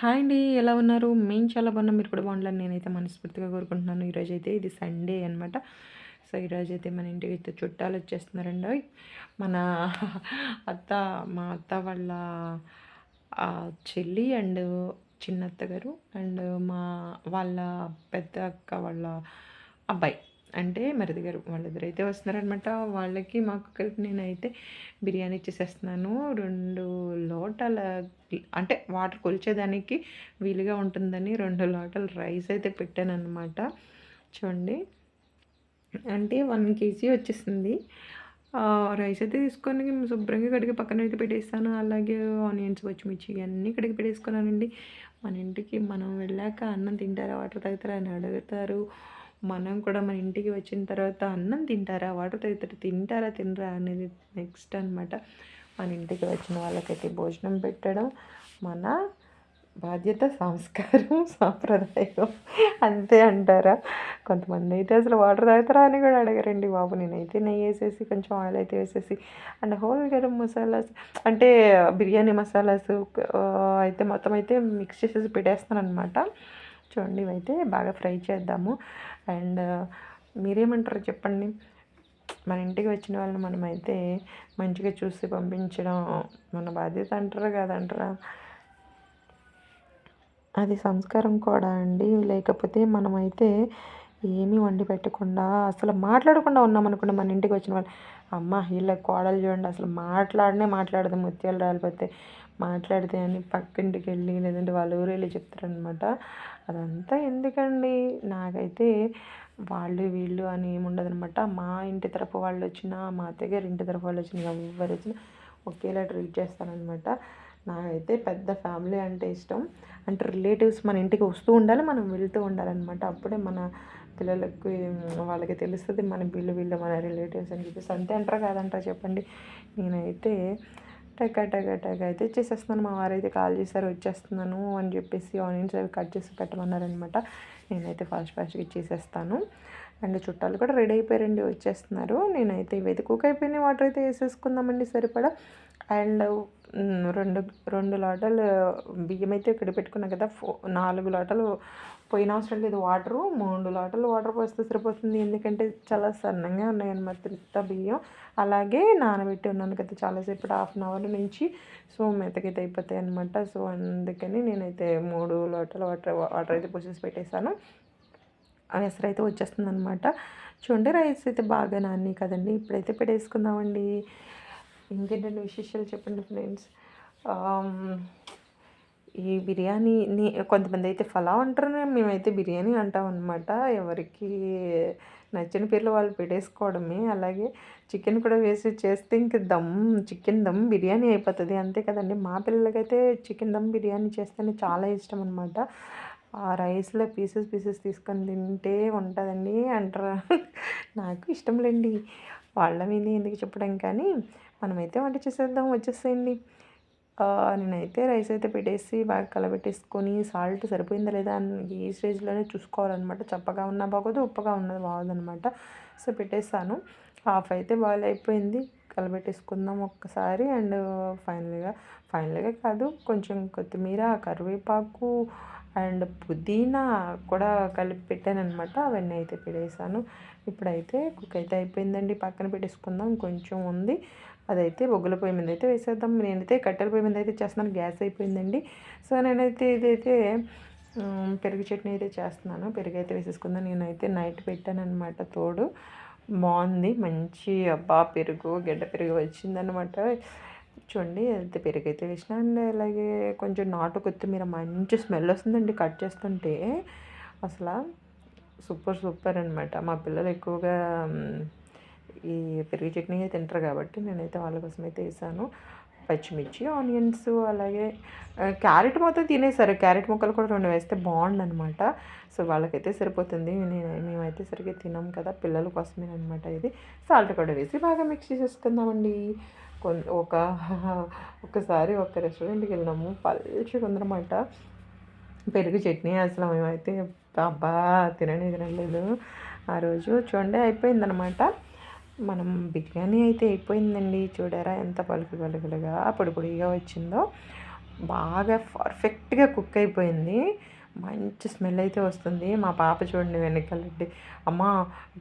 Hi అండి ఎలా ఉన్నారు? మేము చాలా బాగున్నాం మీరు కూడా బాగుండాలని నేనైతే మనస్ఫూర్తిగా కోరుకుంటున్నాను. ఈరోజు అయితే ఇది సండే అనమాట సో ఈరోజు అయితే మన ఇంటికి అయితే చుట్టాలు వచ్చేస్తున్నారండి. మన అత్త మా అత్త వాళ్ళ చెల్లి అండ్ చిన్నత్త గారు అండ్ మా వాళ్ళ పెద్ద అక్క వాళ్ళ అబ్బాయి. అంటే మరిది గారు వాళ్ళిద్దరు అయితే వస్తున్నారనమాట. వాళ్ళకి మాకు కలిపి నేనైతే బిర్యానీ ఇచ్చేసేస్తున్నాను రెండు లోటల అంటే వాటర్ కొలిచేదానికి వీలుగా ఉంటుందని రెండు లోటల రైస్ అయితే పెట్టాను అనమాట చూడండి. అంటే వన్ కేజీ వచ్చేసింది. రైస్ అయితే తీసుకొని శుభ్రంగా కడిగి పక్కన అయితే పెట్టేస్తాను. అలాగే ఆనియన్స్ పచ్చిమిర్చి ఇవన్నీ కడిగి పెట్టేసుకున్నానండి. మన ఇంటికి మనం వెళ్ళాక అన్నం తింటారా వాటర్ తాగుతారా అని అడుగుతారు. మనం కూడా మన ఇంటికి వచ్చిన తర్వాత అన్నం తింటారా? వాటర్ తాగుతారు తింటారా? తినరా? అనేది నెక్స్ట్ అనమాట మన ఇంటికి వచ్చిన వాళ్ళకైతే భోజనం పెట్టడం మన బాధ్యత సంస్కారం సాంప్రదాయం. అంతే అంటారా? కొంతమంది అయితే అసలు వాటర్ తాగుతారా అని కూడా అడగరండి. బాబు నేనైతే నెయ్యి వేసేసి కొంచెం ఆయిల్ అయితే వేసేసి అండ్ హోల్ గరం మసాలాస్ అంటే బిర్యానీ మసాలాస్ అయితే మొత్తం అయితే మిక్స్ చేసేసి పెట్టేస్తాను అనమాట చూడండి ఇవైతే బాగా ఫ్రై చేద్దాము. అండ్ మీరేమంటారు చెప్పండి. మన ఇంటికి వచ్చిన వాళ్ళని మనమైతే మంచిగా చూసి పంపించడం మన బాధ్యత అంటారా కాదంటారా? అది సంస్కారం కూడా అండి. లేకపోతే మనమైతే ఏమీ వండి పెట్టకుండా అసలు మాట్లాడకుండా ఉన్నాం మన ఇంటికి వచ్చిన వాళ్ళు. అమ్మ వీళ్ళ కోడలు చూడండి అసలు మాట్లాడనే మాట్లాడదు ముత్యాలు రాలిపోతే మాట్లాడితే అని పక్కింటికి వెళ్ళి లేదంటే వాళ్ళ ఊరు వెళ్ళి చెప్తారనమాట అదంతా ఎందుకండి? నాకైతే వాళ్ళు వీళ్ళు అని ఏముండదనమాట మా ఇంటి తరపు వాళ్ళు వచ్చినా మా అత్తగారి ఇంటి తరపు వాళ్ళు వచ్చినా ఎవరు వచ్చినా ఒకేలా ట్రీట్ చేస్తారనమాట నాకైతే పెద్ద ఫ్యామిలీ అంటే ఇష్టం. అంటే రిలేటివ్స్ మన ఇంటికి వస్తూ ఉండాలి మనం వెళ్తూ ఉండాలన్నమాట. అప్పుడే మన పిల్లలకు వాళ్ళకి తెలుస్తుంది మన వీళ్ళు వీళ్ళు మన రిలేటివ్స్ అని చెప్పేసి. అంతే అంటారా కాదంటారా చెప్పండి? నేనైతే టక టక టక అయితే చేసేస్తున్నాను. మా వారైతే కాల్ చేశారు వచ్చేస్తున్నాను అని చెప్పేసి ఆనియన్స్ అవి కట్ చేసి పెట్టమన్నారనమాట నేనైతే ఫాస్ట్ ఫాస్ట్గా ఇచ్చేసేస్తాను అండ్ చుట్టాలు కూడా రెడీ అయిపోయారండి వచ్చేస్తున్నారు. నేనైతే ఇవైతే కుక్ అయిపోయినాయి వాటర్ అయితే వేసేసుకుందామండి సరిపడా. అండ్ రెండు రెండు లోటలు బియ్యం అయితే ఇక్కడ పెట్టుకున్నాను కదా ఫో నాలుగు లోటలు పోయిన అవసరం లేదు. వాటరు మూడు లోటలు వాటర్ పోస్తే సరిపోతుంది. ఎందుకంటే చాలా సన్నగా ఉన్నాయన్నమాట బియ్యం. అలాగే నానబెట్టి ఉన్నాను కదా చాలాసేపు హాఫ్ అన్ అవర్ నుంచి. సో మెతకైతే అయిపోతాయి అనమాట సో అందుకని నేనైతే మూడు లోటల వాటర్ వాటర్ అయితే పోసేసి పెట్టేశాను. ఎసరు అయితే వచ్చేస్తుంది అనమాట చూడండి రైస్ అయితే బాగా నాని కదండి. ఇప్పుడైతే పెట్టేసుకుందామండి. ఇంకేంటంటే విశేషాలు చెప్పండి ఫ్రెండ్స్? ఈ బిర్యానీని కొంతమంది అయితే ఫలా అంటారు మేమైతే బిర్యానీ అంటాం అనమాట ఎవరికి నచ్చిన పేర్లు వాళ్ళు పెట్టేసుకోవడమే. అలాగే చికెన్ కూడా వేసి చేస్తే ఇంక దమ్ చికెన్ దమ్ బిర్యానీ అయిపోతుంది. అంతే కదండి. మా పిల్లలకైతే చికెన్ దమ్ బిర్యానీ చేస్తేనే చాలా ఇష్టం అనమాట ఆ రైస్లో పీసెస్ పీసెస్ తీసుకొని తింటే ఉంటుందండి అంటారు? నాకు ఇష్టం లేండి. వాళ్ళ మీద ఎందుకు చెప్పడం కానీ మనమైతే వంట చేసేద్దాం వచ్చేసేయండి. నేనైతే రైస్ అయితే పెట్టేసి బాగా కలబెట్టేసుకొని సాల్ట్ సరిపోయిందా లేదా అని ఈ స్టేజ్లోనే చూసుకోవాలన్నమాట. చప్పగా ఉన్నా బాగోదు ఉప్పగా ఉన్నది బాగోదనమాట సో పెట్టేస్తాను హాఫ్ అయితే బాయిల్ అయిపోయింది. కలబెట్టేసుకుందాం ఒక్కసారి. అండ్ ఫైనల్గా ఫైనల్గా కాదు కొంచెం కొత్తిమీర కరివేపాకు అండ్ పుదీనా కూడా కలిపి పెట్టాను అనమాట అవన్నీ అయితే పెట్టేసాను ఇప్పుడైతే కుక్ అయితే అయిపోయిందండి. పక్కన పెట్టేసుకుందాం. కొంచెం ఉంది. అదైతే బొగ్గుల పొయ్యి మీద అయితే వేసేద్దాం. నేనైతే కట్టెల పొయ్యి మీద అయితే చేస్తున్నాను. గ్యాస్ అయిపోయిందండి. సో నేనైతే ఇదైతే పెరుగు చట్నీ అయితే చేస్తున్నాను. పెరుగు అయితే వేసేసుకుందాం. నేనైతే నైట్ పెట్టాను అనమాట తోడు బాగుంది. మంచి అబ్బా పెరుగు గడ్డ పెరుగు వచ్చిందనమాట చూడండి ఎంత పెరుగు అయితే వేసిన అండ్ అలాగే కొంచెం నాటు కొత్తిమీర మంచి స్మెల్ వస్తుందండి కట్ చేస్తుంటే. అసలు సూపర్ సూపర్ అనమాట మా పిల్లలు ఎక్కువగా ఈ పెరుగు చట్నీ తింటారు కాబట్టి నేనైతే వాళ్ళ కోసం అయితే వేసాను. పచ్చిమిర్చి ఆనియన్స్ అలాగే క్యారెట్ మొత్తం తినేసారు. క్యారెట్ ముక్కలు కూడా రెండు వేస్తే బాగుండనమాట సో వాళ్ళకైతే సరిపోతుంది. నేను మేమైతే సరిగ్గా తినాం కదా పిల్లల కోసమే అనమాట ఇది. సాల్ట్ కూడా వేసి బాగా మిక్స్ చేసేసుకుందామండి. ఒక ఒకసారి ఒక రెస్టారెంట్కి వెళ్ళినాము. పల్చిగా ఉందనమాట పెరుగు చట్నీ అసలు మేమైతే అబ్బా తినని తినలేదు. ఆ రోజు చూడండి అయిపోయిందనమాట. మనం బిర్యానీ అయితే అయిపోయిందండి. చూడారా ఎంత పలుకు పలుకులుగా పొడి పొడిగా వచ్చిందో. బాగా పర్ఫెక్ట్గా కుక్ అయిపోయింది. మంచి స్మెల్ అయితే వస్తుంది. మా పాప చూడండి వెనకాలండి అమ్మ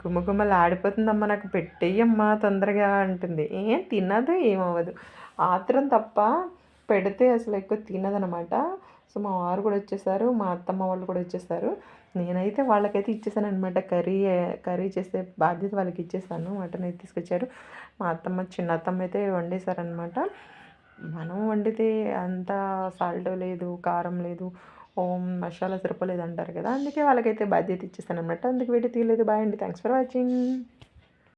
గుమ్మగుమ్మలు ఆడిపోతుందమ్మా నాకు పెట్టేయమ్మా తొందరగా అంటుంది. ఏం తినదు ఏమవ్వదు. ఆత్రం తప్ప పెడితే అసలు ఎక్కువ తినదనమాట. సో మా వారు కూడా వచ్చేసారు మా అత్తమ్మ వాళ్ళు కూడా వచ్చేసారు. నేనైతే వాళ్ళకైతే ఇచ్చేసాను అనమాట కర్రీ కర్రీ చేసే బాధ్యత వాళ్ళకి ఇచ్చేసాను. మటన్ అయితే తీసుకొచ్చారు. మా అత్తమ్మ చిన్న అత్తమ్మ అయితే వండేశారనమాట మనం వండితే అంత సాల్ట్ లేదు కారం లేదు. ఓం మసాలా సరిపోలేదు అంటారు కదా అందుకే వాళ్ళకైతే బాధ్యత ఇచ్చేస్తాను అనమాట అందుకు వీడియో తీయలేదు. బాయ్ అండి. Thanks for watching